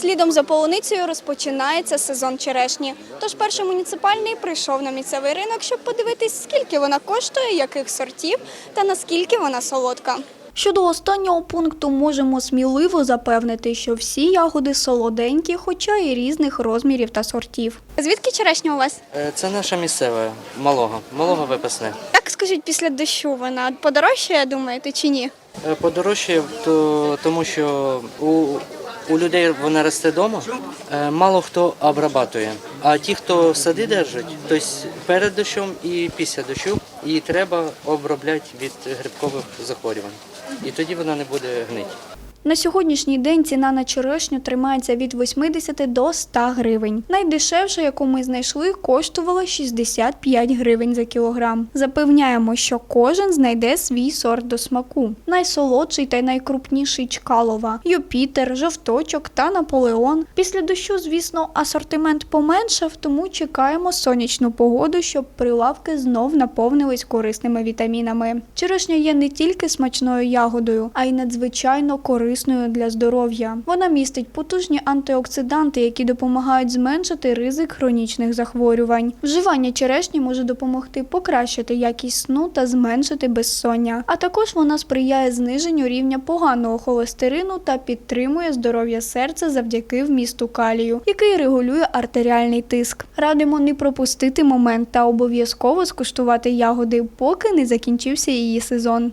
Слідом за полуницею розпочинається сезон черешні. Тож перший муніципальний прийшов на місцевий ринок, щоб подивитись, скільки вона коштує, яких сортів та наскільки вона солодка. Щодо останнього пункту можемо сміливо запевнити, що всі ягоди солоденькі, хоча і різних розмірів та сортів. Звідки черешня у вас? Е, Це наша місцева, малого, малого випасне. Як скажіть, після дощу вона подорожчає, думаєте, чи ні? Е, Подорожчає, то, тому що у, у людей вона росте вдома, е, мало хто обрабатує. А ті, хто сади держать, тобто перед дощом і після дощу, її треба обробляти від грибкових захворювань. І тоді вона не буде гнити. На сьогоднішній день ціна на черешню тримається від 80 до 100 гривень. Найдешевша, яку ми знайшли, коштувала 65 гривень за кілограм. Запевняємо, що кожен знайде свій сорт до смаку. Найсолодший та найкрупніший чкалова, Юпітер, жовточок та Наполеон. Після дощу, звісно, асортимент поменшав, тому чекаємо сонячну погоду, щоб прилавки знов наповнились корисними вітамінами. Черешня є не тільки смачною ягодою, а й надзвичайно корисною для здоров'я. Вона містить потужні антиоксиданти, які допомагають зменшити ризик хронічних захворювань. Вживання черешні може допомогти покращити якість сну та зменшити безсоння. А також вона сприяє зниженню рівня поганого холестерину та підтримує здоров'я серця завдяки вмісту калію, який регулює артеріальний тиск. Радимо не пропустити момент та обов'язково скуштувати ягоди, поки не закінчився її сезон.